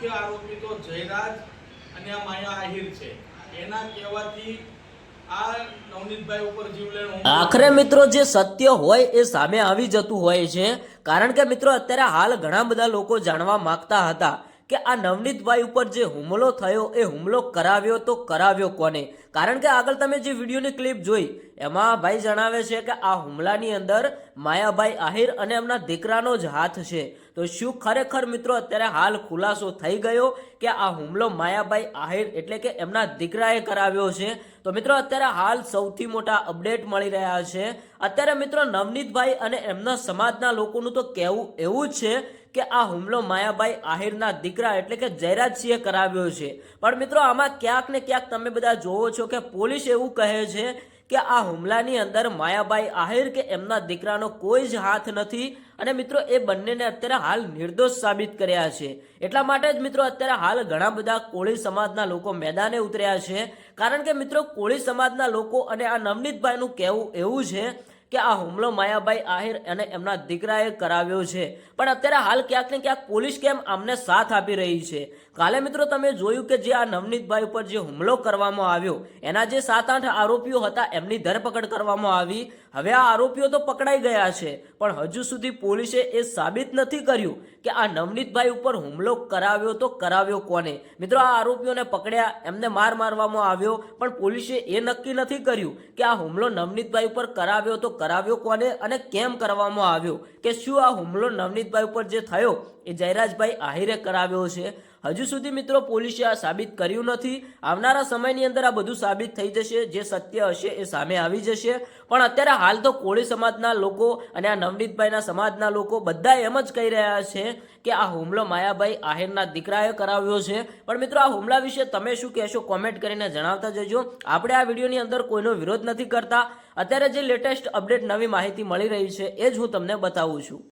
મુખ્ય આરોપી તો જયરાજ અને આ માયા આહિર છે. એના કહેવાથી આખરે મિત્રો જે સત્ય હોય એ સામે આવી જતું હોય છે. કારણ કે મિત્રો અત્યારે હાલ ઘણા બધા લોકો જાણવા માંગતા હતા કે આ નવનીતભાઈ ઉપર જે હુમલો થયો, એ હુમલો કરાવ્યો તો કરાવ્યો કોને? કારણ કે આગળ તમે જે વિડીયોની ક્લિપ જોઈ, એમાં ભાઈ જણાવે છે કે આ હુમલાની અંદર માયાભાઈ આહિર અને એમના દીકરાનો જ હાથ છે. તો શું ખરેખર મિત્રો અત્યારે હાલ ખુલાસો થઈ ગયો કે આ હુમલો માયાભાઈ આહિર એટલે કે એમના દીકરાએ કરાવ્યો છે? તો મિત્રો અત્યારે હાલ સૌથી મોટા અપડેટ મળી રહ્યા છે. અત્યારે મિત્રો નવનીતભાઈ અને એમના સમાજના લોકોનું તો કહેવું એવું જ છે કે આ હુમલો માયાભાઈ આહિરના દીકરા એટલે કે જયરાજસિંહે કરાવ્યો છે. પણ મિત્રો, આમાં ક્યાંક ને ક્યાંક તમે બધા જોવો છો કે પોલીસ એવું કહે છે કે આ હુમલાની અંદર માયાભાઈ આહિર કે એમના દીકરાનો કોઈ જ હાથ નથી અને મિત્રો, એ બંનેને અત્યારે હાલ નિર્દોષ સાબિત કર્યા છે. એટલા માટે જ મિત્રો, અત્યારે હાલ ઘણા બધા કોળી સમાજના લોકો મેદાને ઉતર્યા છે. કારણ કે મિત્રો, કોળી સમાજના લોકો અને આ નવનીતભાઈનું કહેવું એવું છે કે આ હુમલો માયાભાઈ આહિર અને એમના દીકરાએ કરાવ્યો છે. પણ અત્યારે હાલ ક્યાંક ને ક્યાંક પોલીસ કેમ આમને સાથ આપી રહી છે? કાલે મિત્રો તમે જોયું કે જે આ નવનીતભાઈ ઉપર જે હુમલો કરવામાં આવ્યો, એના જે સાત આઠ આરોપીઓ હતા, એમની ધરપકડ કરવામાં આવી. હવે આ આરોપીઓ તો પકડાઈ ગયા છે. પણ હજુ સુધી પોલીસે એ સાબિત નથી કર્યું કે આ નવનીતભાઈ ઉપર હુમલો કરાવ્યો તો કરાવ્યો કોને. મિત્રો, આ આરોપીઓને પકડ્યા, એમને માર મારવામાં આવ્યો, પણ પોલીસે એ નક્કી નથી કર્યું કે આ હુમલો નવનીતભાઈ ઉપર કરાવ્યો તો કરાવ્યો કોને અને કેમ કરવામાં આવ્યો. કે શું આ હુમલો નવનીતભાઈ ઉપર જે થયો, એ જયરાજભાઈ આહિરે કરાવ્યો છે. હજુ સુધી મિત્રો પોલીસે આ સાબિત કર્યું નથી. આવનારા સમયની અંદર આ બધું સાબિત થઈ જશે, જે સત્ય હશે એ સામે આવી જશે. પણ અત્યારે હાલ તો કોળી સમાજના લોકો અને આ નવનીતભાઈના સમાજના લોકો બધા એમ જ કહી રહ્યા છે કે આ હુમલો માયાભાઈ આહિરના દીકરાએ કરાવ્યો છે. પણ મિત્રો આ હુમલા વિશે તમે શું કહેશો કોમેન્ટ કરીને જણાવતા જજો. આપણે આ વિડીયોની અંદર કોઈનો વિરોધ નથી કરતા. અત્યારે જે લેટેસ્ટ અપડેટ નવી માહિતી મળી રહી છે એ જ હું તમને બતાવું છું.